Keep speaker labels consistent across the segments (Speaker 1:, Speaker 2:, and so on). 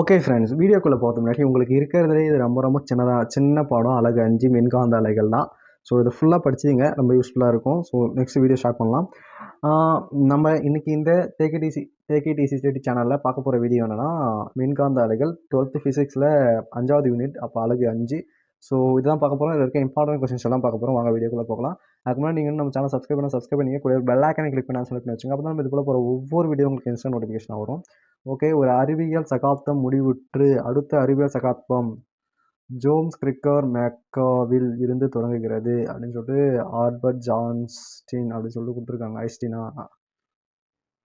Speaker 1: Okay friends வீடியோக்குள்ளே பார்த்த முன்னாடி உங்களுக்கு இருக்கிறதுலே இது ரொம்ப ரொம்ப சின்னதாக சின்ன பாடம் அழகு அஞ்சு மின்காந்த அலைகள் தான். ஸோ இது ஃபுல்லாக படிச்சிங்க ரொம்ப யூஸ்ஃபுல்லாக இருக்கும். ஸோ நெக்ஸ்ட் வீடியோ ஸ்டார்ட் பண்ணலாம். நம்ம இன்றைக்கி இந்த தேக்கடிசி தேக்கடிசி ஸ்டடி சேனலில் பார்க்க போகிற வீடியோ என்னென்னா மின்காந்த அலைகள் டுவெல்த்து ஃபிசிக்ஸில் அஞ்சாவது யூனிட் அப்போ அழகு அஞ்சு. ஸோ இதுதான் பார்க்க போகிறோம் இதில் இருக்க இம்பார்ட்டன்ட் கொஸ்டின்ஸ் எல்லாம் பார்க்க போகிறோம் வாங்க வீடியோக்குள்ளே போகலாம். அதுக்கு முன்னாடி நீங்கள் நம்ம சேனல் சப்ஸ்கிரைப் பண்ண சப்ஸ்கிரைப் பண்ணி கூட பெல் ஐக்கனை கிளிக் பண்ணி செலக்ட் பண்ணி வச்சுங்க அப்போ தான் நம்ம இது போல போகிற ஒவ்வொரு வீடியோ உங்களுக்கு இன்ஸ்டன்ட் நோட்டிஃபிகேஷன் வரும். ஓகே ஒரு அறிவியல் சகாப்தம் முடிவுற்று அடுத்த அறிவியல் சகாப்தம் ஜோம்ஸ் கிரிக்கர் மேக்காவில் இருந்து தொடங்குகிறது அப்படின்னு சொல்லிட்டு ஆல்பர்ட் ஜான்ஸ்டீன் அப்படின்னு சொல்லிட்டு கொடுத்துருக்காங்க ஐஸ்டீனா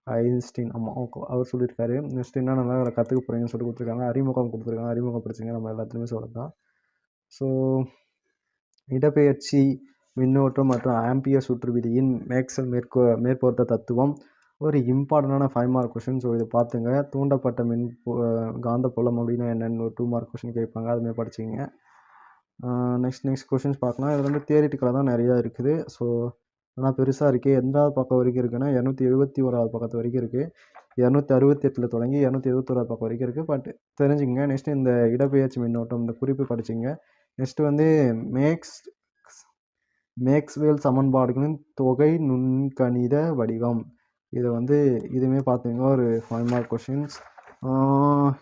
Speaker 1: ஐன்ஸ்டீன் ஆமாம் ஓகே அவர் சொல்லியிருக்காரு. நெக்ஸ்ட் என்ன நல்லா கற்றுக்க போகிறீங்கன்னு சொல்லி கொடுத்துருக்காங்க அறிமுகம் கொடுத்துருக்காங்க அறிமுகம் படிச்சிங்க நம்ம எல்லாத்துலேயுமே சொல்லலாம் ஸோ இடப்பெயர்ச்சி மின்னோட்டம் மற்றும் ஆம்பியர் சுற்று விதியின் மேக்சல் மேற்கோ மேற்பொருத்த தத்துவம் ஒரு இம்பார்ட்டண்டான ஃபைவ் மார்க் கொஷின் ஸோ இதை பார்த்துங்க. தூண்டப்பட்ட மின் பு- காந்தப்புலம் அப்படின்னா என்னென்னு ஒரு டூ மார்க் கொஷின் கேட்பாங்க. அதுமாதிரி படிச்சிங்க நெக்ஸ்ட் நெக்ஸ்ட் கொஷின்ஸ் பார்க்கலாம். இதில் வந்து தியரிட்டிக்கலாக தான் நிறையா இருக்குது. ஸோ ஆனால் பெருசாக இருக்குது எந்தாவது பக்கம் வரைக்கும் இருக்குன்னா இரநூத்தி எழுபத்தி ஓராவது பக்கத்து வரைக்கும் இருக்குது இரநூத்தி அறுபத்தி எட்டில் தொடங்கி இரநூத்தி எழுபத்தோராது பக்கம் வரைக்கும் இருக்குது பட் தெரிஞ்சுங்க நெக்ஸ்ட்டு இந்த இடப்பெயர்ச்சி மின்னோட்டம் இந்த குறிப்பு படிச்சிங்க நெக்ஸ்ட்டு வந்து மேக்ஸ் மேக்ஸ்வேல் சமன்பாடுகளின் தொகை நுண்கணித வடிவம். இதை வந்து இதுவுமே பார்த்தீங்கன்னா ஒரு ஃபைவ் மார்க் கொஷின்ஸ்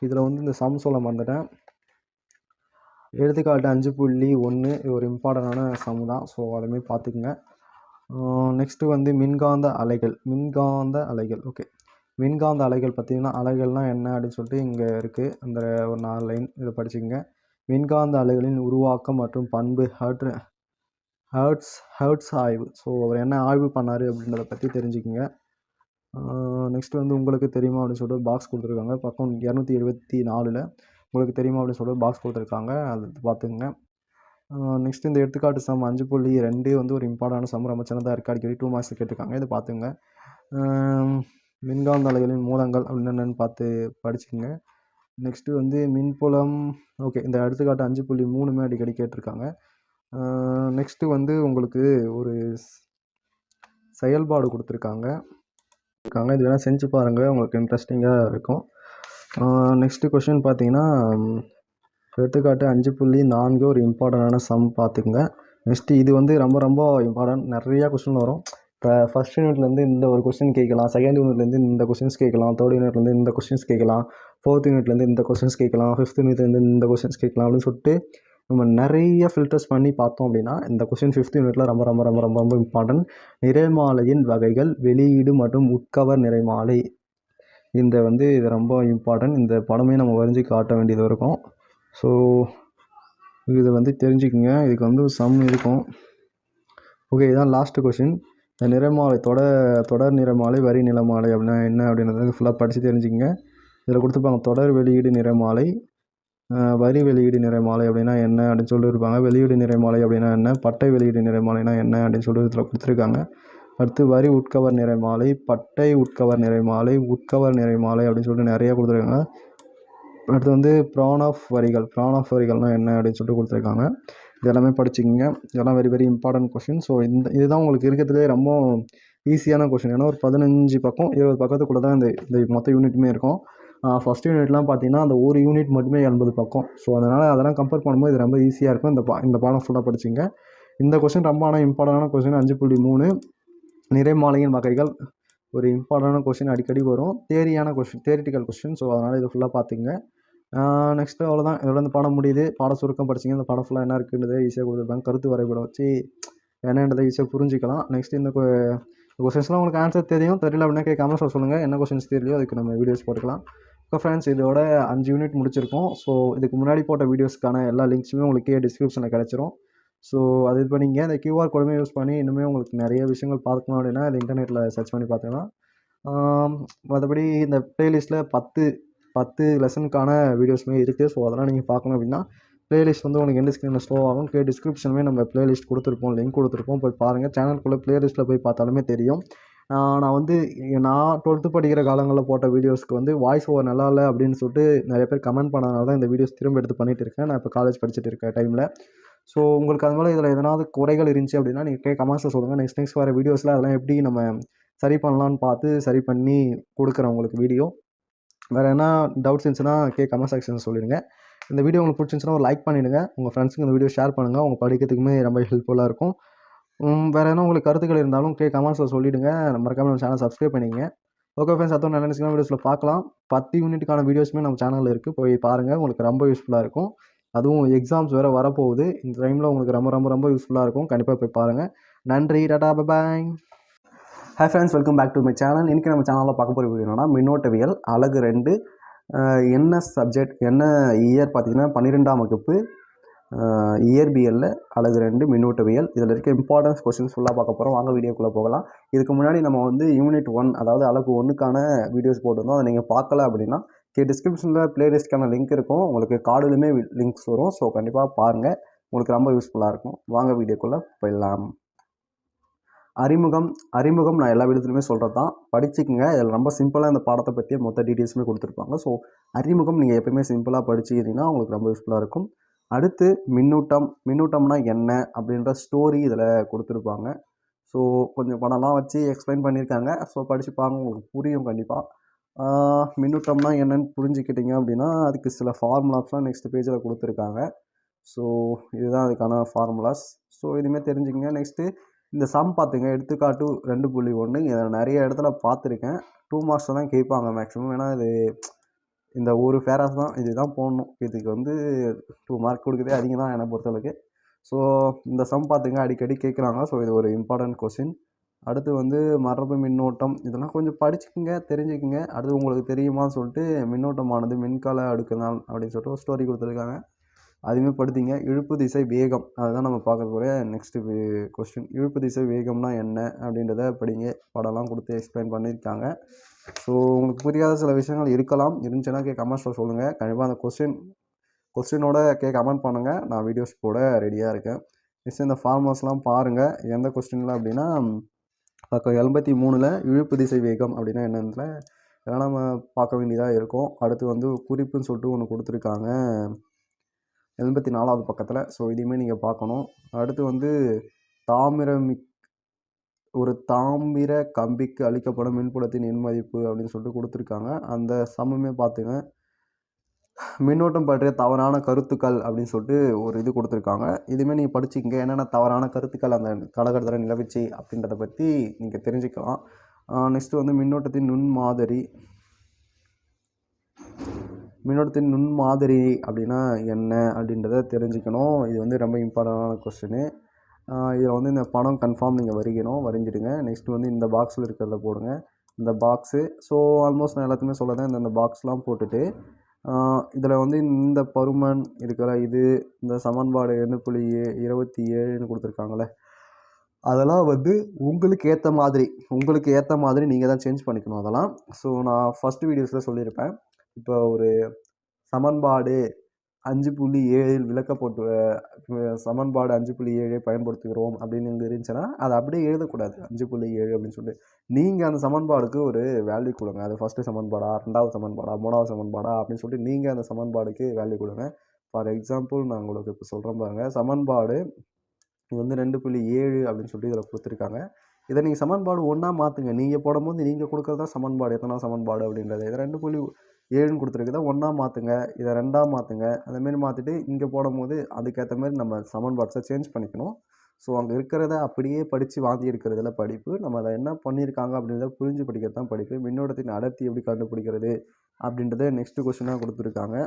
Speaker 1: இதில் வந்து இந்த சம் சொல்ல மறந்துட்டேன். எடுத்துக்காட்டு அஞ்சு புள்ளி ஒன்று இது ஒரு இம்பார்ட்டண்டான சம் தான். ஸோ அதுமாரி பார்த்துக்குங்க. நெக்ஸ்ட்டு வந்து மின்காந்த அலைகள். மின்காந்த அலைகள். ஓகே மின்காந்த அலைகள் பார்த்திங்கன்னா அலைகள்னால் என்ன அப்படின்னு சொல்லிட்டு இங்கே இருக்குது அந்த ஒரு நாலு லைன் இதை படிச்சுக்கோங்க. மின்காந்த அலைகளின் உருவாக்கம் மற்றும் பண்பு ஹர்ட் ஹர்ட்ஸ் ஹர்ட்ஸ் ஆய்வு. ஸோ அவர் என்ன ஆய்வு பண்ணார் அப்படின்றத பற்றி தெரிஞ்சுக்கோங்க. நெக்ஸ்ட் வந்து உங்களுக்கு தெரியுமா அப்படின்னு சொல்லிட்டு பாக்ஸ் கொடுத்துருக்காங்க. பக்கம் இரநூத்தி எழுபத்தி நாலில் உங்களுக்கு தெரியுமா அப்படின்னு சொல்லிட்டு பாக்ஸ் கொடுத்துருக்காங்க. அது பார்த்துங்க நெக்ஸ்ட் இந்த எடுத்துக்காட்டு சம் அஞ்சு புள்ளி ரெண்டு வந்து ஒரு இம்பார்ட்டான சம். ரொம்ப சின்னதாக இருக்குது அடிக்கடி. டூ மார்க்ஸ் கேட்டிருக்காங்க. இதை பார்த்துங்க மின்காந்த அலைகளின் மூலங்கள் அப்படின்னு என்னென்னு பார்த்து படிச்சுங்க நெக்ஸ்ட்டு வந்து மின்புலம். ஓகே இந்த எடுத்துக்காட்டு அஞ்சு புள்ளி மூணுமே அடிக்கடி கேட்டிருக்காங்க. நெக்ஸ்ட்டு வந்து உங்களுக்கு ஒரு செயல்பாடு கொடுத்துருக்காங்க. இருக்காங்க. இது வேணால் செஞ்சு பாருங்கள் உங்களுக்கு இன்ட்ரெஸ்டிங்காக இருக்கும். நெக்ஸ்ட்டு கொஷின் பார்த்தீங்கன்னா எடுத்துக்காட்டு அஞ்சு புள்ளி நான்கு ஒரு இம்பார்ட்டண்டான சம் பார்த்துக்குங்க. நெக்ஸ்ட்டு இது வந்து ரொம்ப ரொம்ப இம்பார்ட்டன்ட் நிறையா கொஷின் வரும். இப்போ ஃபஸ்ட் யூனிட்லேருந்து இந்த ஒரு கொஸ்டின் கேட்கலாம். செகண்ட் யூனிட்லேருந்து இந்த கொஸ்டின்ஸ் கேட்கலாம். தேர்ட் யூனிட்லேருந்து இந்த கொஸ்டின்ஸ் கேட்கலாம். ஃபோர்த் யூனிட்லேருந்து இந்த கொஸ்டின்ஸ் கேட்கலாம். ஃபிஃப்த் யூனிட்லேருந்து இந்த கொஸ்டின்ஸ் கேட்கலாம் அப்படின்னு சொல்லிட்டு நம்ம நிறைய ஃபில்டர்ஸ் பண்ணி பார்த்தோம் அப்படின்னா இந்த கொஸ்டின் ஃபிஃப்த் யூனிட்டில் ரொம்ப ரொம்ப ரொம்ப ரொம்ப ரொம்ப இம்பார்ட்டன்ட் நிறைமாலையின் வகைகள் வெளியீடு மற்றும் உட்கவர் நிறைமாலை. இந்த வந்து இது ரொம்ப இம்பார்ட்டன்ட் இந்த படமே நம்ம வரைஞ்சி காட்ட வேண்டியது இருக்கும். ஸோ இது வந்து தெரிஞ்சுக்கங்க. இதுக்கு வந்து சம் இருக்கும். ஓகே இதான் லாஸ்ட்டு கொஷின் இந்த நிறமாலை தொடர் தொடர் நிறமாலை வரி நிறமாலை அப்படின்னா என்ன அப்படின்றத ஃபுல்லாக படித்து தெரிஞ்சுக்கங்க. இதில் கொடுத்துருப்பாங்க தொடர் வெளியீடு நிறமாலை. வரி வெளியீடு நிறமாலை அப்படின்னா என்ன அப்படின்னு சொல்லியிருப்பாங்க வெளியீடு நிறமாலை அப்படின்னா என்ன? பட்டை வெளியீடு நிறமாலைனா என்ன அப்படின்னு சொல்லி இதில் கொடுத்துருக்காங்க. அடுத்து வரி உட்கவர் நிறைமாலை பட்டை உட்கவர் நிறைமாலை உட்கவர் நிறைமாலை அப்படின்னு சொல்லிட்டு நிறைய கொடுத்துருக்காங்க. அடுத்து வந்து ப்ரான் ஆஃப் வரிகள் ப்ரான் ஆஃப் வரிகள்னால் என்ன அப்படின்னு சொல்லிட்டு கொடுத்துருக்காங்க. இது எல்லாமே படிச்சுக்கோங்க. இதெல்லாம் very very important question so இந்த இதுதான் உங்களுக்கு இருக்கிறதுலே ரொம்ப ஈஸியான கொஷின் ஏன்னா ஒரு பதினஞ்சு பக்கம் இருபது பக்கத்துக்குள்ளே தான் இந்த இந்த மொத்த யூனிட்டுமே இருக்கும். ஃபஸ்ட் யூனிட்லாம் பார்த்தீங்கன்னா அந்த ஒரு யூனிட் மட்டுமே எண்பது பக்கம். ஸோ அதனால் அதெல்லாம் கம்பேர் பண்ணும்போது இது ரொம்ப ஈஸியாக இருக்கும். இந்த பா இந்த பாடம் ஃபுல்லாக படிச்சிங்க. இந்த கொஷின் ரொம்ப ஆனால் இம்பார்ட்டண்டான கொஸ்டின் அஞ்சு புள்ளி மூணு. நிறைமாலையின் வகைகள். ஒரு இம்பார்ட்டண்டான கொஷின் அடிக்கடி வரும். தேரியான கொஷின் தேரிட்டிக்கல் கொஸ்டின் ஸோ அதனால் இது ஃபுல்லாக பார்த்துங்க. நெக்ஸ்ட்டு அவ்வளோதான் இதோட இந்த பாடம் முடியுது. பாட சுருக்கம் படிச்சிங்க. இந்த பாடம் ஃபுல்லாக என்ன இருக்குன்றதை ஈஸியாக கொடுத்துருப்பாங்க கருத்து வரைபடம் வச்சு என்னன்றதை ஈஸியாக புரிஞ்சிக்கலாம். நெக்ஸ்ட் இந்த கொஸ்டின்ஸ்லாம் உங்களுக்கு ஆன்சர் தெரியும். தெரியல அப்படின்னா கேட்காம சொல்லுங்கள் என்ன கொஷின்ஸ் தெரியலையோ அதுக்கு நம்ம வீடியோஸ் போட்டுக்கலாம். ஓகே ஃப்ரெண்ட்ஸ் இதோட அஞ்சு யூனிட் முடிச்சிருக்கோம். ஸோ இதுக்கு முன்னாடி போட்ட வீடியோஸ்க்கான எல்லா லிங்க்ஸுமே உங்களுக்கு டிஸ்கிரிப்ஷனில் கிடச்சிரும். ஸோ அது இது பண்ணிங்க இந்த கியூஆர் கோடுமே யூஸ் பண்ணி இன்னுமே உங்களுக்கு நிறைய விஷயங்கள் பார்க்கணும் அப்படின்னா அது இன்டர்நெட்டில் சர்ச் பண்ணி பார்த்துக்கலாம். மற்றபடி இந்த ப்ளேலிஸ்ட்டில் பத்து பத்து லெசனுக்கான வீடியோஸுமே இருக்குது ஸோ அதெல்லாம் நீங்கள் பார்க்கணும் அப்படின்னா ப்ளேலிஸ்ட் வந்து உங்களுக்கு எந்த ஸ்க்ரீனில் ஸ்லோ ஆகும்? கே டிஸ்கிரிப்ஷனுமே நம்ம ப்ளேலிஸ்ட் கொடுத்துருப்போம் லிங்க் கொடுத்துருப்போம். போய் பாருங்கள் சேனல்குள்ளே ப்ளேலிஸ்ட்டில் போய் பார்த்தாலுமே தெரியும். நான் வந்து நான் டுவெல்த்து படிக்கிற காலங்களில் போட்ட வீடியோஸ்க்கு வந்து வாய்ஸ் ஓவர் நல்லா இல்லை அப்படின்னு சொல்லிட்டு நிறைய பேர் கமெண்ட் பண்ணனால தான் இந்த வீடியோஸ் திரும்ப எடுத்து பண்ணிட்டு இருக்கேன். நான் இப்போ காலேஜ் படிச்சுட்டு இருக்க டைமில் ஸோ உங்களுக்கு அது மேலே இதில் எதனாவது குறைகள் இருந்துச்சு அப்படின்னா நீங்கள் கே கமெண்ட்ஸில் சொல்லுங்கள் நெக்ஸ்ட் நெக்ஸ்ட் வர வீடியோஸில் அதெல்லாம் எப்படி நம்ம சரி பண்ணலான்னு பார்த்து சரி பண்ணி கொடுக்குறேன் உங்களுக்கு வீடியோ வேறு என்ன டவுட்ஸ் இருந்துச்சுன்னா கே கமெண்ட் செக்ஷன் சொல்லிடுங்க. இந்த வீடியோ உங்களுக்கு பிடிச்சிருந்துச்சுன்னா ஒரு லைக் பண்ணிவிடுங்க உங்கள் ஃப்ரெண்ட்ஸுக்கு இந்த வீடியோ ஷேர் பண்ணுங்கள் அவங்க படிக்கிறதுக்குமே ரொம்ப ஹெல்ப்ஃபுல்லாக இருக்கும். வேறு என்ன உங்களுக்கு கருத்துக்கள் இருந்தாலும் கே கமெண்ட்ஸில் சொல்லிவிடுங்க மறக்காமல் நம்ம சேனல் சப்ஸ்கிரைப் பண்ணிங்க ஓகே ஃப்ரெண்ட்ஸ் அத்தோட நல்ல நினைச்சிங்கன்னா வீடியோஸில் பார்க்கலாம். பத்து யூனிட்டுக்கான வீடியோஸுமே நம்ம சேனலில் இருக்குது போய் பாருங்கள் உங்களுக்கு ரொம்ப யூஸ்ஃபுல்லாக இருக்கும். அதுவும் எக்ஸாம்ஸ் வேறு வரப்போகுது. இந்த டைமில் உங்களுக்கு ரொம்ப ரொம்ப ரொம்ப யூஸ்ஃபுல்லாக இருக்கும். கண்டிப்பாக போய் பாருங்கள் நன்றி. Tata bye hi friends welcome back to my channel இன்றைக்கி நம்ம சேனலில் பார்க்க போகிற வீடியோ என்னன்னா மின்னோட்டவியல் அழகு ரெண்டு என்ன சப்ஜெக்ட் என்ன இயர் பார்த்தீங்கன்னா பன்னிரெண்டாம் வகுப்பு இயற்பியலில் அழகு ரெண்டு மின்னூட்டவியல். இதில் இருக்க இம்பார்ட்டன்ஸ் கொஸ்டின்ஸ் ஃபுல்லாக பார்க்க போகிறோம் வாங்க வீடியோக்குள்ளே போகலாம். இதுக்கு முன்னாடி நம்ம வந்து யூனிட் ஒன் அதாவது அழகு ஒன்றுக்கான வீடியோஸ் போட்டிருந்தோம். அதை நீங்கள் பார்க்கல அப்படின்னா கே டிஸ்கிரிப்ஷனில் பிளேலிஸ்ட்க்கான லிங்க் இருக்கும். உங்களுக்கு கார்டுலையுமே லிங்க்ஸ் வரும். ஸோ கண்டிப்பாக பாருங்கள் உங்களுக்கு ரொம்ப யூஸ்ஃபுல்லாக இருக்கும். வாங்க வீடியோக்குள்ளே போயிடலாம். அறிமுகம் அறிமுகம் நான் எல்லா வீடியோத்துலையுமே சொல்கிறது தான் படிச்சுக்கோங்க. இதில் ரொம்ப சிம்பிளாக இந்த பாடத்தை பற்றிய மொத்த டீட்டெயில்ஸுமே கொடுத்துருப்பாங்க. ஸோ அறிமுகம் நீங்கள் எப்பயுமே சிம்பிளாக படிச்சுக்கிறீங்கன்னா உங்களுக்கு ரொம்ப யூஸ்ஃபுல்லாக இருக்கும். அடுத்து மின்னூட்டம். மின்னூட்டம்னா என்ன அப்படின்ற ஸ்டோரி இதில் கொடுத்துருப்பாங்க. ஸோ கொஞ்சம் படம்லாம் வச்சு எக்ஸ்பிளைன் பண்ணியிருக்காங்க. ஸோ படித்து பாருங்க உங்களுக்கு புரியும் கண்டிப்பாக மின்னூட்டம்னா என்னன்னு புரிஞ்சுக்கிட்டீங்க அப்படின்னா அதுக்கு சில ஃபார்முலாஸ்லாம் நெக்ஸ்ட் பேஜில் கொடுத்துருக்காங்க. ஸோ இதுதான் அதுக்கான ஃபார்முலாஸ் ஸோ இதுவுமே தெரிஞ்சுக்கங்க. நெக்ஸ்ட்டு இந்த சம் பார்த்துங்க எடுத்துக்காட்டு ரெண்டு புள்ளி ஒன்று இதை நிறைய இடத்துல பார்த்துருக்கேன். டூ மார்க்ஸ் தான் கேட்பாங்க மேக்ஸிமம் ஏன்னா இது இந்த ஒரு ஃபேராஸ் தான் இதுதான் போடணும். இதுக்கு வந்து டூ மார்க் கொடுக்குதே அதிகம் தான் என்னை பொறுத்தளவுக்கு. ஸோ இந்த சம் பார்த்துங்க அடிக்கடி கேட்குறாங்க. ஸோ இது ஒரு இம்பார்ட்டன்ட் கொஸ்டின் அடுத்து வந்து மரபு மின்னோட்டம். இதெல்லாம் கொஞ்சம் படிச்சுக்குங்க தெரிஞ்சுக்குங்க. அடுத்து உங்களுக்கு தெரியுமான்னு சொல்லிட்டு மின்னோட்டமானது மின்கால அடுக்குனால் அப்படின்னு சொல்லிட்டு ஒரு ஸ்டோரி கொடுத்துருக்காங்க. அதுவுமே படுத்திங்க இழுப்பு திசை வேகம். அதுதான் நம்ம பார்க்க போகிற நெக்ஸ்ட்டு கொஸ்டின் இழுப்பு திசை வேகம்னா என்ன? அப்படின்றத படிங்க. படம்லாம் கொடுத்து எக்ஸ்பிளைன் பண்ணியிருக்காங்க. ஸோ உங்களுக்கு புரியாத சில விஷயங்கள் இருக்கலாம். இருந்துச்சுன்னா கே கமெண்ட்ஸில் சொல்லுங்கள் கண்டிப்பாக அந்த கொஸ்டின் கொஸ்டினோட கே கமெண்ட் பண்ணுங்கள் நான் வீடியோஸ் போட ரெடியாக இருக்கேன். நெக்ஸ்ட் இந்த ஃபார்மர்ஸ்லாம் பாருங்கள் எந்த கொஸ்டினில் அப்படின்னா பக்கம் எண்பத்தி மூணில் இழுப்பு திசை வேகம் அப்படின்னா என்னன்றதுல இதெல்லாம் நம்ம பார்க்க வேண்டியதாக இருக்கும். அடுத்து வந்து குறிப்புன்னு சொல்லிட்டு ஒன்று கொடுத்துருக்காங்க. எண்பத்தி நாலாவது பக்கத்தில். ஸோ இதையுமே நீங்கள் பார்க்கணும். அடுத்து வந்து தாமிரமிக் ஒரு தாமிர கம்பிக்கு அளிக்கப்படும் மின்புலத்தின் எண்மதிப்பு அப்படின்னு சொல்லிட்டு கொடுத்துருக்காங்க. அந்த சமமே பார்த்துங்க மின்னோட்டம் பற்றிய தவறான கருத்துக்கள் அப்படின்னு சொல்லிட்டு ஒரு இது கொடுத்துருக்காங்க. இதுவுமே நீங்கள் படிச்சுக்கங்க. என்னென்ன தவறான கருத்துக்கள் அந்த காலகட்டத்தில் நிலவிச்சு அப்படின்றத பற்றி நீங்கள் தெரிஞ்சுக்கலாம். நெக்ஸ்ட்டு வந்து மின்னோட்டத்தின் நுண் மாதிரி மின்னோட்டத்தின் நுண் மாதிரி அப்படின்னா என்ன அப்படின்றத தெரிஞ்சுக்கணும். இது வந்து ரொம்ப இம்பார்ட்டண்டான கொஸ்டினு இதில் வந்து இந்த படம் கன்ஃபார்ம் நீங்கள் வரைக்கணும் வரைஞ்சிடுங்க. நெக்ஸ்ட்டு வந்து இந்த பாக்ஸில் இருக்கிறத போடுங்க. இந்த பாக்ஸு ஸோ ஆல்மோஸ்ட் நான் எல்லாத்தையுமே சொல்லுறேன். இந்த இந்த பாக்ஸ்லாம் போட்டுட்டு இதில் வந்து இந்த பருமன் இருக்கிற இது இந்த சமன்பாடு எண்ணு புள்ளி இருபத்தி ஏழுன்னு கொடுத்துருக்காங்களே அதெல்லாம் வந்து உங்களுக்கு ஏற்ற மாதிரி உங்களுக்கு ஏற்ற மாதிரி நீங்கள் தான் சேஞ்ச் பண்ணிக்கணும் அதெல்லாம். ஸோ நான் ஃபஸ்ட்டு வீடியோஸில் சொல்லியிருப்பேன். இப்போ ஒரு சமன்பாடு அஞ்சு புள்ளி ஏழில் விளக்கப்பட்டு சமன்பாடு அஞ்சு புள்ளி ஏழை பயன்படுத்துகிறோம் அப்படின்னு இங்கே இருந்துச்சுன்னா அதை அப்படியே எழுதக்கூடாது. அஞ்சு புள்ளி ஏழு அப்படின்னு சொல்லிட்டு நீங்கள் அந்த சமன்பாடுக்கு ஒரு வேல்யூ கொடுங்க. அது ஃபஸ்ட்டு சமன்பாடா ரெண்டாவது சமன்பாடா மூணாவது சமன்பாடா அப்படின்னு சொல்லிட்டு நீங்கள் அந்த சமன்பாடுக்கு வேல்யூ கொடுங்க. ஃபார் எக்ஸாம்பிள் நான் உங்களுக்கு இப்போ சொல்கிறேன் பாருங்கள் சமன்பாடு இது வந்து ரெண்டு புள்ளி ஏழு அப்படின்னு சொல்லிட்டு இதில் கொடுத்துருக்காங்க. இதை நீங்கள் சமன்பாடு ஒன்றா மாற்றுங்க நீங்கள் போடும்போது நீங்கள் கொடுக்குறது தான் சமன்பாடு. எத்தனை சமன்பாடு அப்படின்றது. இதை ரெண்டு புள்ளி ஏழுன்னு கொடுத்துருக்குதா ஒன்றா மாற்றுங்க இதை ரெண்டாக மாற்றுங்க அந்தமாரி மாற்றிட்டு இங்கே போடும்போது அதுக்கேற்ற மாதிரி நம்ம சமன்பாட்ஸை சேஞ்ச் பண்ணிக்கணும். ஸோ அங்கே இருக்கிறத அப்படியே படித்து வாந்தி எடுக்கிறதுல படிப்பு நம்ம அதை என்ன பண்ணியிருக்காங்க அப்படின்றத புரிஞ்சு படிக்கிறது தான் படிப்பு. மின்னோட்டத்தின் அடர்த்தி எப்படி கண்டுபிடிக்கிறது அப்படின்றத நெக்ஸ்ட்டு கொஸ்டினாக கொடுத்துருக்காங்க.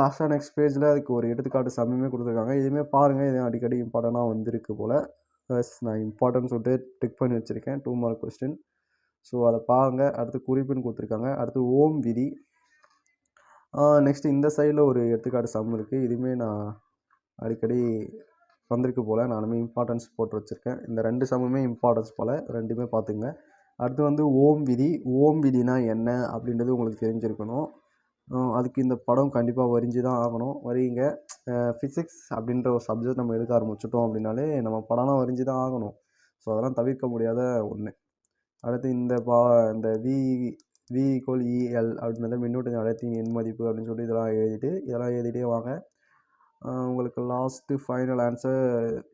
Speaker 1: லாஸ்ட்டாக நெக்ஸ்ட் பேஜில் அதுக்கு ஒரு எடுத்துக்காட்டு சமயமே கொடுத்துருக்காங்க. இதுவுமே பாருங்கள் இது அடிக்கடி இம்பார்ட்டண்ட்டாக வந்திருக்கு போல். ப்ளஸ் நான் இம்பார்ட்டன்ட் சொல்லிட்டு டிக் பண்ணி வச்சுருக்கேன். டூ மார்க் கொஸ்டின் ஸோ அதை பாருங்கள் அடுத்து குறிப்புன்னு கொடுத்துருக்காங்க. அடுத்து ஓம் விதி. நெக்ஸ்ட் இந்த சைடில் ஒரு எடுத்துக்காட்டு சம் இருக்குது இதுவுமே நான் அடிக்கடி வந்திருக்கு போல். நானுமே இம்பார்ட்டன்ஸ் போட்டு வச்சுருக்கேன். இந்த ரெண்டு சமமே இம்பார்ட்டன்ஸ் போல். ரெண்டுமே பார்த்துங்க. அடுத்து வந்து ஓம் விதி. ஓம் விதினா என்ன அப்படின்றது உங்களுக்கு தெரிஞ்சிருக்கணும். அதுக்கு இந்த படம் கண்டிப்பாக வரிஞ்சு தான் ஆகணும். வரையுங்க ஃபிசிக்ஸ் அப்படின்ற ஒரு சப்ஜெக்ட் நம்ம எடுக்க ஆரம்பிச்சிட்டோம் அப்படின்னாலே நம்ம படம்லாம் வரிஞ்சு தான் ஆகணும். ஸோ அதெல்லாம் தவிர்க்க முடியாத ஒன்று அடுத்து இந்த பா இந்த வி வி ஈக்குவல் இஎல் அப்படின்றத மின்னோட்டத்தின் அடர்த்தியின் எண் மதிப்பு அப்படின்னு சொல்லி இதெல்லாம் எழுதிட்டு இதெல்லாம் எழுதிட்டே வாங்க. உங்களுக்கு லாஸ்ட்டு ஃபைனல் ஆன்சர்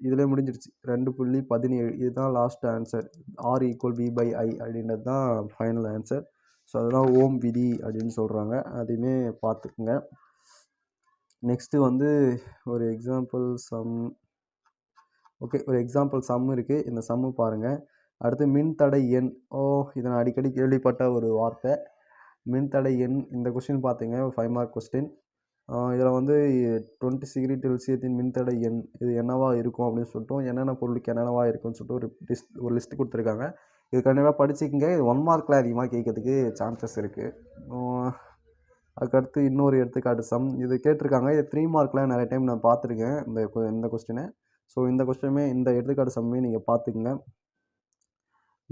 Speaker 1: இதிலே முடிஞ்சிருச்சு. ரெண்டு புள்ளி பதினேழு. இதுதான் last answer R equal V by I அப்படின்றது தான் ஃபைனல் ஆன்சர் ஸோ அதுதான் ஓம் விதி அப்படின்னு சொல்கிறாங்க அதையுமே பார்த்துக்குங்க. நெக்ஸ்ட்டு வந்து ஒரு எக்ஸாம்பிள் சம் ஓகே ஒரு எக்ஸாம்பிள் சம் இருக்குது இந்த சம்மு பாருங்கள் அடுத்து மின்தடை எண். ஓ இதை நான் அடிக்கடி கேள்விப்பட்ட ஒரு வார்த்தை. மின்தடை எண் இந்த கொஸ்டின் பார்த்தீங்க ஃபைவ் மார்க் கொஸ்டின் இதில் வந்து டுவெண்ட்டி சிகிரி டெல்சியத்தின் மின்தடை எண் இது என்னவா இருக்கும் அப்படின்னு சொல்லிட்டு என்னென்ன பொருளுக்கு என்னென்னவா இருக்கும்னு சொல்லிட்டு ஒரு லிஸ்ட் ஒரு லிஸ்ட் கொடுத்துருக்காங்க. இது கண்டிப்பாக படிச்சுக்கங்க. இது ஒன் மார்க்கில் அதிகமாக கேட்கறதுக்கு சான்சஸ் இருக்குது அதுக்கடுத்து இன்னொரு எடுத்துக்காட்டு சம் இது கேட்டிருக்காங்க. இது த்ரீ மார்க்கில் நிறைய டைம் நான் பார்த்துருக்கேன் இந்த கொ- இந்த கொஸ்டினை ஸோ இந்த கொஸ்டினுமே இந்த எடுத்துக்காட்டு சம்மே நீங்கள் பார்த்துக்குங்க.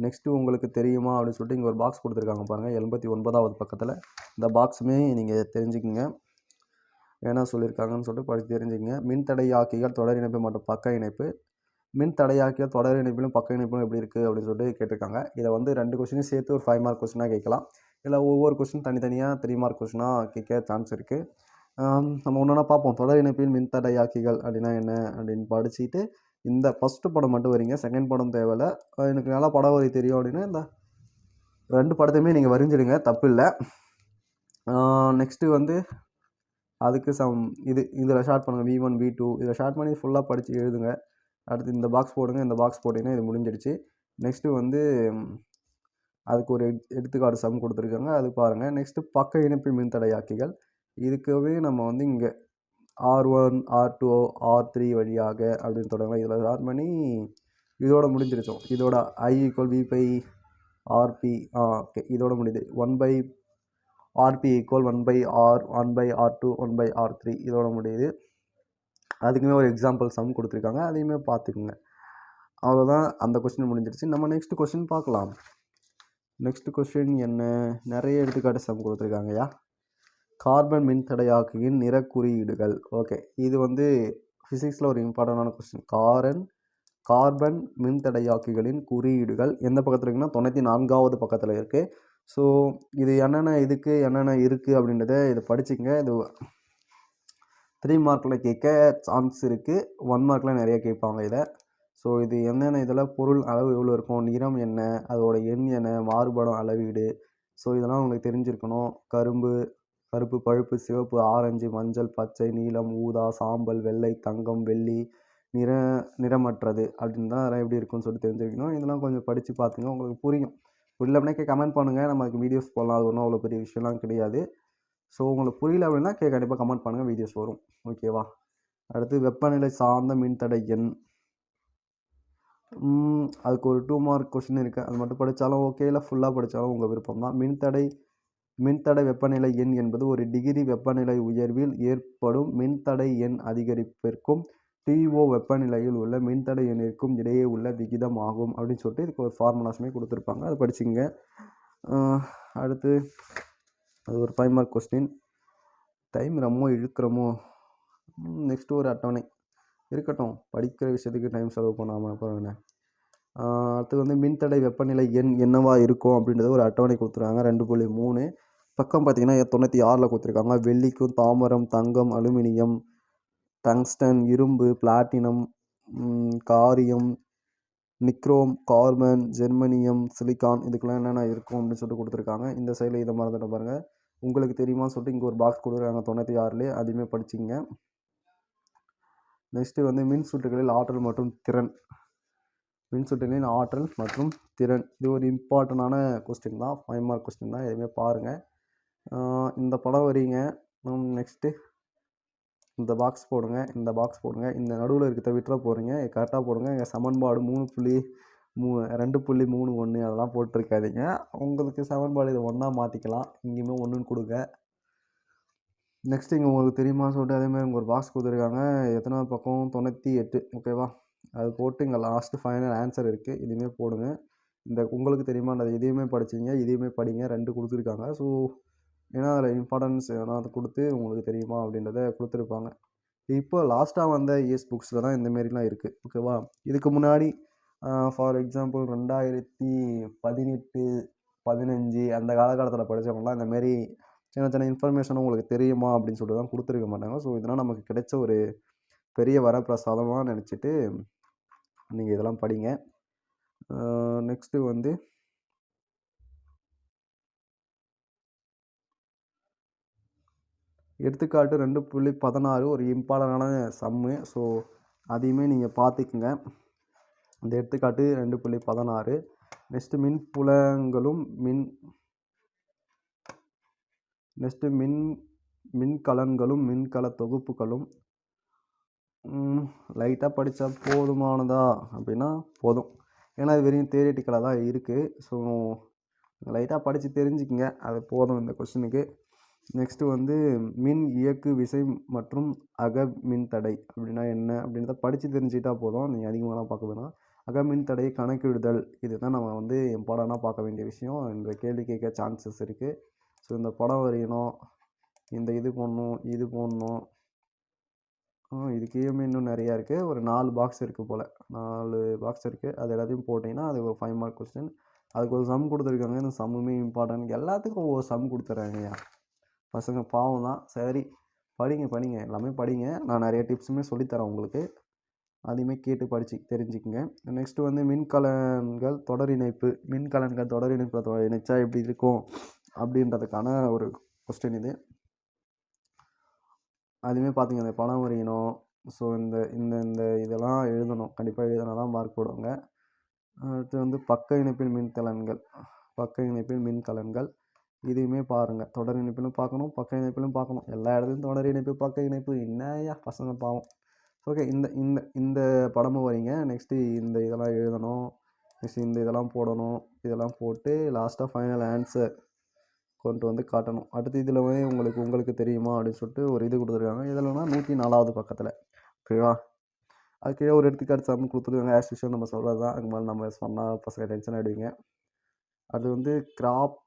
Speaker 1: நெக்ஸ்ட்டு உங்களுக்கு தெரியுமா அப்படின்னு சொல்லிட்டு இங்கே ஒரு பாக்ஸ் கொடுத்துருக்காங்க பாருங்கள் எண்பத்தி ஒன்பதாவது பக்கத்தில். இந்த பாக்ஸுமே நீங்கள் தெரிஞ்சுக்குங்க. என்ன சொல்லியிருக்காங்கன்னு சொல்லிட்டு படித்து தெரிஞ்சுக்கங்க. மின்தடையாக்கிகள் தொடர் இணைப்பு மற்றும் பக்க இணைப்பு. மின்தடையாக்கிகள் தொடர் இணைப்பிலும் பக்க இணைப்பிலும் எப்படி இருக்குது அப்படின்னு சொல்லிட்டு கேட்டிருக்காங்க. இதை வந்து ரெண்டு கொஸ்டினும் சேர்த்து ஒரு ஃபைவ் மார்க் கொஸ்டினாக கேட்கலாம். இல்லை ஒவ்வொரு கொஸ்டின் தனித்தனியாக த்ரீ மார்க் கொஸ்டினாக கேட்க சான்ஸ் இருக்குது நம்ம ஒன்றா பார்ப்போம். தொடர் இணைப்பின் மின்தடையாக்கிகள் அப்படின்னா என்ன அப்படின்னு படிச்சுட்டு இந்த ஃபஸ்ட்டு படம் மட்டும் வரீங்க. செகண்ட் படம் தேவையில்ல. எனக்கு நல்லா படம் வரி தெரியும் அப்படின்னா இந்த ரெண்டு படத்தையுமே நீங்கள் வரைஞ்சிடுங்க. தப்பு இல்லை நெக்ஸ்ட்டு வந்து அதுக்கு சம் இது இதில் ஷார்ட் பண்ணுங்கள் வி ஒன் வி டூ இதில் ஷார்ட் பண்ணி ஃபுல்லாக படித்து எழுதுங்க. அடுத்து இந்த பாக்ஸ் போடுங்க. இந்த பாக்ஸ் போட்டிங்கன்னா இது முடிஞ்சிடுச்சு. நெக்ஸ்ட்டு வந்து அதுக்கு ஒரு எட்- எடுத்துக்காட்டு சம் கொடுத்துருக்காங்க. அது பாருங்கள் நெக்ஸ்ட்டு பக்க இணைப்பு மின்தடையாக்கிகள். இதுக்கவே நம்ம வந்து இங்கே R one R two R three வழியாக அப்படின்னு தொடங்கலாம். இதில் ஸ்டார்ட் பண்ணி இதோட முடிஞ்சிருச்சோம். இதோட I equal V by RP ah okay இதோட முடியுது. One by RP equal one by R one by R two one by R three இதோட முடியுது. அதுக்குமே ஒரு எக்ஸாம்பிள் சம் கொடுத்துருக்காங்க. அதையுமே பார்த்துக்குங்க. அவ்வளோதான் அந்த கொஸ்டின் முடிஞ்சிருச்சு. நம்ம நெக்ஸ்ட் கொஸ்டின் பார்க்கலாம். நெக்ஸ்ட் கொஸ்டின் என்ன? நிறைய எடுத்துக்காட்டு சம் கொடுத்துருக்காங்கய்யா. கார்பன் மின்தடையாக்கியின் நிற குறியீடுகள். ஓகே இது வந்து ஃபிசிக்ஸில் ஒரு இம்பார்ட்டண்டான கொஸ்டின் காரன் கார்பன் மின்தடையாக்கிகளின் குறியீடுகள் எந்த பக்கத்தில் இருக்குன்னா தொண்ணூற்றி நான்காவது பக்கத்தில் இருக்குது ஸோ இது என்னென்ன இதுக்கு என்னென்ன இருக்குது அப்படின்றத இதை படிச்சுங்க இது த்ரீ மார்க்கில் கேட்க சான்ஸ் இருக்குது ஒன் மார்க்கில் நிறைய கேட்பாங்க இதை. ஸோ இது என்னென்ன இதில் பொருள் அளவு எவ்வளோ இருக்கும் நிறம் என்ன அதோட எண் என்ன மாறுபடும் அளவீடு. ஸோ இதெல்லாம் உங்களுக்கு தெரிஞ்சிருக்கணும். கரும்பு கருப்பு பழுப்பு சிவப்பு ஆரஞ்சு மஞ்சள் பச்சை நீலம் ஊதா சாம்பல் வெள்ளை தங்கம் வெள்ளி நிற நிறமற்றது அப்படின்னு தான் அதெல்லாம் எப்படி இருக்கும்னு சொல்லிட்டு தெரிஞ்சுக்கணும். இதெல்லாம் கொஞ்சம் படித்து பார்த்துங்க உங்களுக்கு புரியும். புரியல அப்படின்னா கமெண்ட் பண்ணுங்கள் நம்ம அதுக்கு வீடியோஸ் போடலாம். அது ஒன்றும் அவ்வளோ பெரிய விஷயம்லாம் கிடையாது. ஸோ உங்களுக்கு புரியல அப்படின்னா கே கண்டிப்பாக கமெண்ட் பண்ணுங்கள் வீடியோஸ் வரும். ஓகேவா அடுத்து வெப்பநிலை சார்ந்த மின்தடை எண். அதுக்கு ஒரு டூ மார்க் கொஷின் இருக்குது அது மட்டும் படித்தாலும் ஓகே இல்லை ஃபுல்லாக படித்தாலும் உங்கள் விருப்பம் தான் மின்தடை மின்தடை வெப்பநிலை எண் என்பது ஒரு டிகிரி வெப்பநிலை உயர்வில் ஏற்படும் மின்தடை எண் அதிகரிப்பிற்கும் டிஓ வெப்பநிலையில் உள்ள மின்தடை எண்ணிற்கும் இடையே உள்ள விகிதம் ஆகும் அப்படின்னு சொல்லிட்டு இதுக்கு ஒரு ஃபார்முலாஸுமே கொடுத்துருப்பாங்க. அதை படிச்சுங்க அடுத்து அது ஒரு ஃபைவ் மார்க் கொஸ்டின் டைம் ரொம்ப இழுக்கிறோமோ நெக்ஸ்ட்டு ஒரு அட்டவணை. இருக்கட்டும். படிக்கிற விஷயத்துக்கு டைம் செலவு பண்ணாமல் அப்புறம் என்ன? அடுத்து வந்து மின்தடை வெப்பநிலை எண் என்னவா இருக்கும் அப்படின்றத ஒரு அட்டவணை கொடுத்துருக்காங்க. ரெண்டு புள்ளி மூணு. பக்கம் பார்த்தீங்கன்னா தொண்ணூற்றி ஆறில் கொடுத்துருக்காங்க. வெள்ளிக்கும் தாமரம் தங்கம் அலுமினியம் டங்ஸ்டன் இரும்பு பிளாட்டினம் காரியம் நிக்ரோம் கார்பன் ஜெர்மனியம் சிலிக்கான் இதுக்கெல்லாம் என்னென்ன இருக்கும் அப்படின்னு சொல்லிட்டு கொடுத்துருக்காங்க. இந்த சைடில் இதை மறந்துட்டு பாருங்கள் உங்களுக்கு தெரியுமான்னு சொல்லிட்டு இங்கே ஒரு பாக்ஸ் கொடுக்குறாங்க தொண்ணூற்றி ஆறுலேயே. அதையுமே படிச்சிங்க நெக்ஸ்ட்டு வந்து மின் சுற்றுகளில் ஆற்றல் மற்றும் திறன். மின்சுட்டுகளின் ஆற்றல் மற்றும் திறன். இது ஒரு இம்பார்ட்டண்டான கொஸ்டின் தான். ஃபைவ் மார்க் கொஸ்டின் தான். எதுவுமே பாருங்கள் இந்த படம் வரீங்க. நெக்ஸ்ட்டு இந்த பாக்ஸ் போடுங்க. இந்த பாக்ஸ் போடுங்க. இந்த நடுவில் இருக்கிறத விட்டுற போகிறீங்க கரெக்டாக போடுங்க. இங்கே சமன்பாடு மூணு புள்ளி மூ ரெண்டு புள்ளி மூணு ஒன்று அதெல்லாம் போட்டிருக்காதீங்க. உங்களுக்கு சமன்பாடு இதை ஒன்றா மாற்றிக்கலாம் இங்கேயுமே ஒன்றுன்னு கொடுங்க. நெக்ஸ்ட் இங்கே உங்களுக்கு தெரியுமான்னு சொல்லிட்டு அதேமாதிரி இங்கே ஒரு பாக்ஸ் கொடுத்துருக்காங்க. எத்தனாவது பக்கம்? தொண்ணூற்றி எட்டு. ஓகேவா அது போட்டு இங்கே லாஸ்ட்டு ஃபைனல் ஆன்சர் இருக்குது இதுவுமே போடுங்க. இந்த உங்களுக்கு தெரியுமா அந்த இதையுமே படிச்சிங்க இதையுமே படிங்க. ரெண்டு கொடுத்துருக்காங்க. ஸோ ஏன்னா அதில் இம்பார்ட்டன்ஸ் ஏன்னா அது கொடுத்து உங்களுக்கு தெரியுமா அப்படின்றத கொடுத்துருப்பாங்க. இப்போ லாஸ்ட்டாக வந்த இஎஸ் புக்ஸில் தான் இந்த மாரிலாம் இருக்குது ஓகேவா இதுக்கு முன்னாடி ஃபார் எக்ஸாம்பிள் ரெண்டாயிரத்தி பதினெட்டு பதினஞ்சு அந்த காலகட்டத்தில் படித்தவங்களாம் இந்த மாரி சின்ன சின்ன இன்ஃபர்மேஷன் உங்களுக்கு தெரியுமா அப்படின்னு சொல்லிட்டு தான் கொடுத்துருக்க மாட்டாங்க. ஸோ இதெல்லாம் நமக்கு கிடைச்ச ஒரு பெரிய வரப்பிரசாதமாக நினச்சிட்டு நீங்கள் இதெல்லாம் படிங்க. நெக்ஸ்ட்டு வந்து எடுத்துக்காட்டு ரெண்டு புள்ளி பதினாறு ஒரு இம்பார்ட்டண்டான சம்மு. ஸோ அதையுமே நீங்கள் பார்த்துக்குங்க. அந்த எடுத்துக்காட்டு ரெண்டு புள்ளி பதினாறு. நெக்ஸ்ட்டு மின் புலங்களும் மின் நெக்ஸ்ட்டு மின் மின்கலன்களும் மின்கல தொகுப்புகளும் லைட்டாக படித்தா போதுமானதா? அப்படின்னா போதும். ஏன்னா இது வெறும் தியரிட்டிக்கலாக தான் இருக்குது ஸோ லைட்டாக படித்து தெரிஞ்சுக்கிங்க. அது போதும் இந்த கொஸ்டினுக்கு நெக்ஸ்ட்டு வந்து மின் இயக்கு விசை மற்றும் அக மின் தடை அப்படின்னா என்ன? அப்படின்றத படித்து தெரிஞ்சுக்கிட்டா போதும். நீங்கள் அதிகமாகலாம் பார்க்க வேணாம். அக மின் தடையை கணக்கிடுதல். இதுதான் நம்ம வந்து இம்பார்ட்டண்ட்டாக பார்க்க வேண்டிய விஷயம். இந்த கேள்வி கேட்க சான்சஸ் இருக்குது ஸோ இந்த படம் வரையணும். இந்த இது போடணும் இது போடணும். இது கீழே இன்னும் நிறையா இருக்குது ஒரு நாலு பாக்ஸ் இருக்குது போல். நாலு பாக்ஸ் இருக்குது அது எல்லாத்தையும் போட்டிங்கன்னா அது ஒரு ஃபைவ் மார்க் கொஸ்டின் அதுக்கு ஒரு சம் கொடுத்துருக்காங்க. இந்த சம்முமே இம்பார்ட்டன்ட் எல்லாத்துக்கும் ஒவ்வொரு சம் கொடுத்துட்றாங்கய்யா பசங்க பாவம் தான். சரி படிங்க படிங்க. எல்லாமே படிங்க. நான் நிறைய டிப்ஸுமே சொல்லித்தரேன் உங்களுக்கு. அதையுமே கேட்டு படித்து தெரிஞ்சுக்கங்க. நெக்ஸ்ட்டு வந்து மின்கலன்கள் தொடர் இணைப்பு. மின்கலன்கள் தொடர் இணைப்பில் தொடர் இணைச்சா எப்படி இருக்கும்? அப்படின்றதுக்கான ஒரு கொஸ்டின் இது. அதுவுமே பார்த்திங்க இந்த படம் வரையணும் ஸோ இந்த இந்த இந்த இதெல்லாம் எழுதணும். கண்டிப்பாக எழுதினா தான் மார்க் போடுவாங்க. அடுத்து வந்து பக்க இணைப்பில் மின்கலன்கள் பக்க இணைப்பில் மின்கலன்கள் இதையுமே பாருங்கள் தொடர் இணைப்பிலும் பார்க்கணும் பக்க இணைப்பிலும் பார்க்கணும். எல்லா இடத்துலையும் தொடர் இணைப்பு பக்க இணைப்பு. என்னையா பசங்க பாவம். ஓகே இந்த இந்த இந்த படமும் வரீங்க. நெக்ஸ்ட்டு இந்த இதெல்லாம் எழுதணும். நெக்ஸ்ட் இந்த இதெல்லாம் போடணும். இதெல்லாம் போட்டு லாஸ்ட்டாக ஃபைனல் ஆன்சர் கொண்டு வந்து காட்டணும். அடுத்து இதில் வந்து உங்களுக்கு உங்களுக்கு தெரியுமா அப்படின்னு சொல்லிட்டு ஒரு இது கொடுத்துருக்காங்க. இதில்னா நூற்றி நாலாவது பக்கத்தில். ஓகேவா அது கீழே ஒரு எடுத்துக்காட்டு சாமி கொடுத்துருக்காங்க. ஆஸ் யூஷுவல் நம்ம சொல்கிறது தான் அதுக்கு மேலே நம்ம சொன்னால் பசங்க டென்ஷன் ஆகிடுவீங்க அது வந்து கிராப்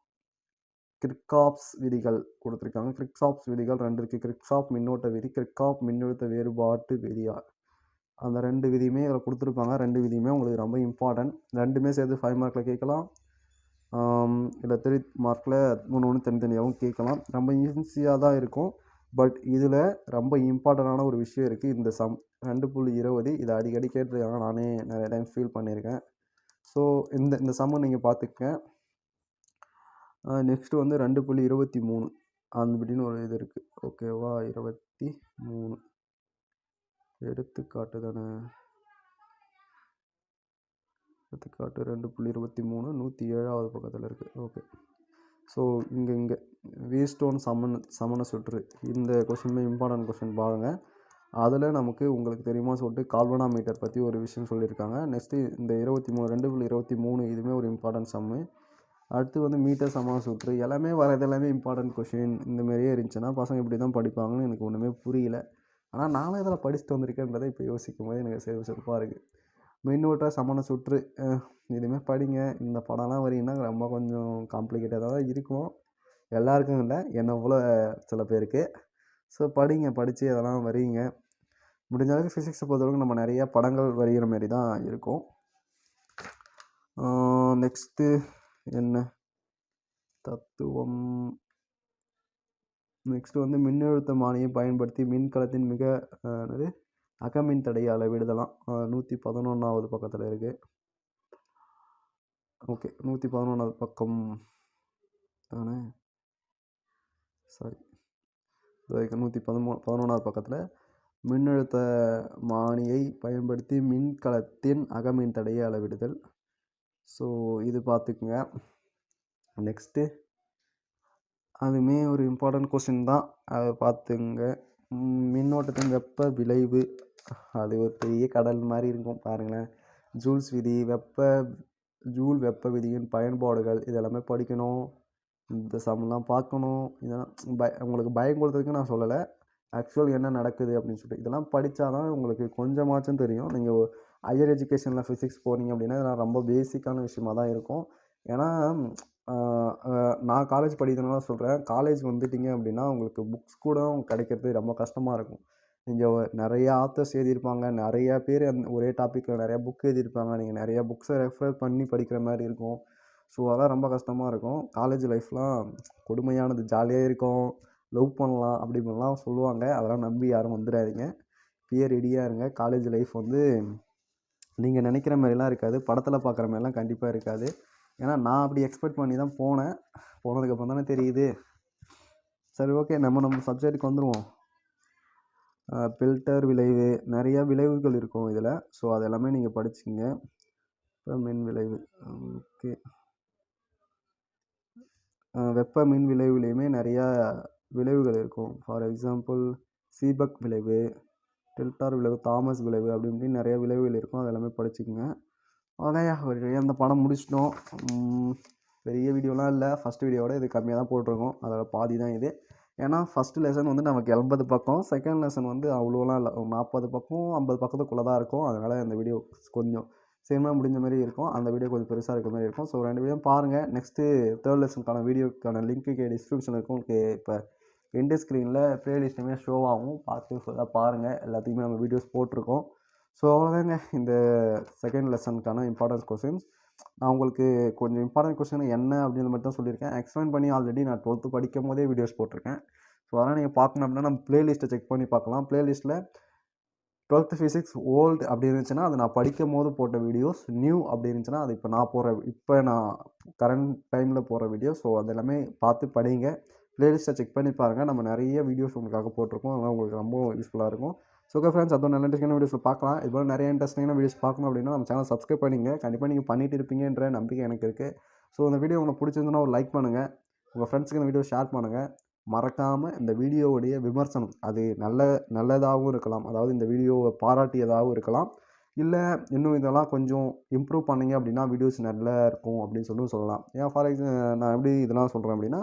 Speaker 1: கிரிக்காப்ஸ் விதிகள் கொடுத்துருக்காங்க. கிரிக்ஸாப்ஸ் விதிகள் ரெண்டு இருக்குது கிரிக்ஸாப் மின்னோட்ட விதி கிரிக்காப் மின்னழுத்த வேறுபாட்டு விதியா? அந்த ரெண்டு விதியுமே இதில் கொடுத்துருப்பாங்க. ரெண்டு விதியுமே உங்களுக்கு ரொம்ப இம்பார்ட்டன்ட் ரெண்டுமே சேர்த்து ஃபைவ் மார்க்கில் கேட்கலாம். இல்லை த்ரீ மார்க்கில் ஒன்று ஒன்று தனித்தனியாகவும் கேட்கலாம். ரொம்ப ஈஸியாக தான் இருக்கும். பட் இதில் ரொம்ப இம்பார்ட்டண்டான ஒரு விஷயம் இருக்குது இந்த சம் ரெண்டு புள்ளி இருபது இதை அடிக்கடி கேட்டிருக்காங்க. நானே நிறைய டைம் ஃபீல் பண்ணியிருக்கேன். ஸோ இந்த இந்த சம்மை நீங்கள் பார்த்துக்கங்க. நெக்ஸ்ட்டு வந்து ரெண்டு புள்ளி இருபத்தி மூணு. அந்த அப்படின்னு ஒரு இது இருக்குது ஓகேவா இருபத்தி மூணு. எடுத்துக்காட்டு தானே? எடுத்துக்காட்டு ரெண்டு புள்ளி இருபத்தி மூணு நூற்றி ஏழாவது பக்கத்தில் இருக்குது ஓகே. ஸோ இங்கே இங்கே. வீஸ்டோன் சமண சமண சுற்று. இந்த கொஷினுமே இம்பார்ட்டன்ட் கொஷின் பாருங்கள் அதில் நமக்கு உங்களுக்கு தெரியுமா சொல்லிட்டு கால்வனா மீட்டர் பற்றி ஒரு விஷயம் சொல்லியிருக்காங்க. நெக்ஸ்ட்டு இந்த இருபத்தி மூணு ரெண்டு புள்ளி இருபத்தி மூணு இதுவுமே ஒரு இம்பார்ட்டன்ட் சம்மு அடுத்து வந்து மீட்டர் சமண சுற்று. எல்லாமே வரது எல்லாமே இம்பார்ட்டன்ட் கொஷின் இந்த மாதிரியே இருந்துச்சுன்னா பசங்க இப்படி தான் படிப்பாங்கன்னு எனக்கு ஒன்றுமே புரியல. ஆனால் நானும் இதில் படிச்சுட்டு வந்திருக்கேன்றதை இப்போ யோசிக்கும் போது எனக்கு சிறு சிறப்பாக இருக்குது மின்னோட்ட சமண சுற்று இதுமாரி படிங்க. இந்த படம்லாம் வரீங்கன்னா ரொம்ப கொஞ்சம் காம்ப்ளிகேட்டடாக தான் இருக்கும். எல்லாருக்கும் இல்லை என்னை போல் சில பேருக்கு. ஸோ படிங்க படித்து அதெல்லாம் வரையுங்க முடிஞ்ச அளவுக்கு ஃபிசிக்ஸை பொறுத்தளவுக்கு நம்ம நிறையா படங்கள் வரைகிற மாரி தான் இருக்கும். நெக்ஸ்ட்டு என்ன? தத்துவம். நெக்ஸ்ட்டு வந்து மின்னழுத்தமானியை பயன்படுத்தி மின்கலத்தின் மிக என்னது? அகமின் தடையை அளவிடுதலாம் நூற்றி பதினொன்றாவது பக்கத்தில் இருக்குது ஓகே நூற்றி பதினொன்றாவது பக்கம் தானே? சாரி. நூற்றி பதிமூ பதினொன்றாவது பக்கத்தில் மின்னழுத்த மானியை பயன்படுத்தி மின்கலத்தின் அகமின் தடையை அளவிடுதல் ஸோ இது பார்த்துக்குங்க நெக்ஸ்ட்டு. அதுவுமே ஒரு இம்பார்ட்டன்ட் கொஸ்டின் தான். அதை பார்த்துங்க மின்னோட்டத்தின் வெப்ப விளைவு அது ஒரு பெரிய கடல் மாதிரி இருக்கும் பாருங்களேன். ஜூல்ஸ் விதி வெப்ப ஜூல் வெப்ப விதியின் பயன்பாடுகள் இதெல்லாமே படிக்கணும். இந்த சம்லாம் பார்க்கணும். இதெல்லாம் பய உங்களுக்கு பயம் கொடுத்ததுக்கு நான் சொல்லலை. ஆக்சுவல் என்ன நடக்குது அப்படின்னு சொல்லிட்டு. இதெல்லாம் படித்தா தான் உங்களுக்கு கொஞ்சமாச்சும் தெரியும். நீங்கள் ஹையர் எஜுகேஷனில் ஃபிசிக்ஸ் போனீங்க அப்படின்னா இதெல்லாம் ரொம்ப பேசிக்கான விஷயமா தான் இருக்கும். ஏன்னா நான் காலேஜ் படிக்கிறதுனால சொல்கிறேன் காலேஜ் வந்துட்டிங்க அப்படின்னா உங்களுக்கு புக்ஸ் கூட கிடைக்கிறது ரொம்ப கஷ்டமாக இருக்கும். நீங்கள் நிறையா ஆத்தர்ஸ் எழுதியிருப்பாங்க. நிறையா பேர் அந் ஒரே டாப்பிக்கில் நிறையா புக் எழுதியிருப்பாங்க. நீங்கள் நிறையா புக்ஸை ரெஃபர் பண்ணி படிக்கிற மாதிரி இருக்கும். ஸோ அதெல்லாம் ரொம்ப கஷ்டமாக இருக்கும். காலேஜ் லைஃப்லாம் கொடுமையானது. ஜாலியாக இருக்கும். லவ் பண்ணலாம் அப்படி இப்படிலாம் சொல்லுவாங்க. அதெல்லாம் நம்பி யாரும் வந்துடாதீங்க பியர் ரெடியாக இருங்க. காலேஜ் லைஃப் வந்து நீங்கள் நினைக்கிற மாதிரிலாம் இருக்காது. படத்தில் பார்க்குற மாதிரிலாம் கண்டிப்பாக இருக்காது. ஏன்னா நான் அப்படி எக்ஸ்பெக்ட் பண்ணி தான் போனேன். போனதுக்கப்புறம் தானே தெரியுது. சரி ஓகே நம்ம நம்ம சப்ஜெக்ட்டுக்கு வந்துடுவோம் பில்டர் விளைவு நிறையா விளைவுகள் இருக்கும் இதில். ஸோ அது எல்லாமே நீங்கள் படிச்சுங்க வெப்ப மின் விளைவு. ஓகே. வெப்ப மின் விளைவுலேயுமே நிறையா விளைவுகள் இருக்கும். ஃபார் எக்ஸாம்பிள் சீபக் விளைவு டெல்டார் விளைவு தாமஸ் விளைவு அப்படி இப்படின்னு நிறைய விளைவுகள் இருக்கும். அது எல்லாமே படிச்சுக்கோங்க. அதான் அந்த படம் முடிச்சிட்டோம். பெரிய வீடியோலாம் இல்லை. ஃபஸ்ட் வீடியோவோட இது கம்மியாக தான் போட்டிருக்கோம். அதோட பாதி தான் இது. ஏன்னா ஃபஸ்ட்டு லெசன் வந்து நமக்கு எண்பது பக்கம். செகண்ட் லெசன் வந்து அவ்வளோலாம் இல்லை. ஒரு நாற்பது பக்கம் ஐம்பது பக்கத்துக்குள்ளே தான் இருக்கும். அதனால் இந்த வீடியோ கொஞ்சம் சேமாக முடிஞ்ச மாதிரி இருக்கும். அந்த வீடியோ கொஞ்சம் பெருசாக இருக்க மாதிரி இருக்கும். ஸோ ரெண்டு வீடியோ பாருங்கள் நெக்ஸ்ட்டு தேர்ட் லெசனுக்கான வீடியோக்கான லிங்க்கு டிஸ்கிரிப்ஷன் இருக்கும். உங்களுக்கு இப்போ எண்டு ஸ்க்ரீனில் ப்ளேலிஸ்ட்டுமே ஷோ ஆகும். பார்த்து ஃபுல்லாக பாருங்கள் எல்லாத்துக்குமே நம்ம வீடியோஸ் போட்டிருக்கோம். ஸோ அவ்வளோதாங்க இந்த செகண்ட் லெசனுக்கான இம்பார்ட்டன்ஸ் கொஸ்டின்ஸ் நான் உங்களுக்கு கொஞ்சம் இம்பார்ட்டன்ட் கொஸ்டின் என்ன அப்படின்ற மட்டும் தான் சொல்லியிருக்கேன். எக்ஸ்பிளைன் பண்ணி ஆல்ரெடி நான் டுவெல்த்து படிக்கும் போதே வீடியோஸ் போட்டிருக்கேன். ஸோ அதெல்லாம் நீங்கள் பார்க்கணும் அப்படின்னா நம்ம ப்ளேலிஸ்ட்டை செக் பண்ணி பார்க்கலாம். ப்ளேலிஸ்ட்டில் டுவெல்த்து ஃபிசிக்ஸ் ஓல்டு அப்படி இருந்துச்சுன்னா அது நான் படிக்கும் போது போட்ட வீடியோஸ் நியூ அப்படி இருந்துச்சுன்னா அது இப்போ நான் போகிற இப்போ நான் கரண்ட் டைமில் போகிற வீடியோ ஸோ அது எல்லாமே பார்த்து படிங்க. ப்ளேலிஸ்ட்டை செக் பண்ணி பாருங்கள் நம்ம நிறைய வீடியோஸ் உங்களுக்காக போட்டிருக்கோம். அதனால் உங்களுக்கு ரொம்ப யூஸ்ஃபுல்லாக இருக்கும். ஸோ ஓகே ஃப்ரெண்ட்ஸ் அதுவும் நல்ல இன்ட்ரெஸ்டிங்கான வீடியோஸ் பார்க்கலாம். இது போல் நிறைய இன்ட்ரெஸ்டிங்கான வீடியோஸ் பார்க்கணும் அப்படின்னா நம்ம சேனல் சப்ஸ்கிரைப் பண்ணிங்க கண்டிப்பாக நீங்கள் பண்ணிட்டு இருப்பீங்கன்ற நம்பிக்கை எனக்கு இருக்குது ஸோ இந்த வீடியோ உங்களுக்கு பிடிச்சிருந்தோன்னா ஒரு லைக் பண்ணுங்கள் உங்கள் ஃப்ரெண்ட்ஸுக்கு இந்த வீடியோ ஷேர் பண்ணுங்கள் மறக்காமல் இந்த வீடியோவுடைய விமர்சனம் அது நல்ல நல்லதாகவும் இருக்கலாம். அதாவது இந்த வீடியோவை பாராட்டியதாகவும் இருக்கலாம். இல்லை இன்னும் இதெல்லாம் கொஞ்சம் இம்ப்ரூவ் பண்ணீங்க அப்படின்னா வீடியோஸ் நல்லா இருக்கும் அப்படின்னு சொல்லிட்டு சொல்லலாம். ஏன் ஃபார் எக்ஸாம்பிள் நான் எப்படி இதெல்லாம் சொல்கிறேன் அப்படின்னா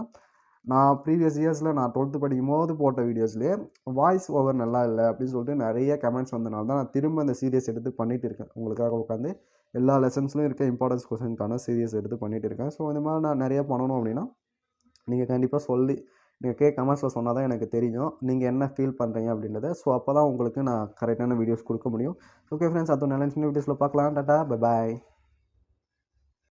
Speaker 1: நான் ப்ரீவியஸ் இயர்ஸில் நான் டுவெல்த்து படிக்கும் போது போட்ட வீடியோஸ்லேயே வாய்ஸ் ஓவர் நல்லா இல்லை அப்படின்னு சொல்லிட்டு நிறைய கமெண்ட்ஸ் வந்தனால தான் நான் திரும்ப அந்த சீரியஸ் எடுத்து பண்ணிகிட்டு இருக்கேன். உங்களுக்காக உட்காந்து எல்லா லெசன்ஸ்லையும் இருக்க இம்பார்ட்டன்ஸ் கொஸ்டினுக்கான சீரியஸ் எடுத்து பண்ணிகிட்டு இருக்கேன். ஸோ இந்த மாதிரி நான் நிறைய பண்ணணும் அப்படின்னா நீங்கள் கண்டிப்பாக சொல்லி நீங்கள் கே கமெண்ட்ஸில் சொன்னால் தான் எனக்கு தெரியும். நீங்கள் என்ன ஃபீல் பண்ணுறீங்க அப்படின்றத. ஸோ அப்போ தான் உங்களுக்கு நான் கரெக்டான வீடியோஸ் கொடுக்க முடியும். ஓகே ஃப்ரெண்ட்ஸ் அது நல்ல வீடியோஸில் பார்க்கலாம். Tata bye bye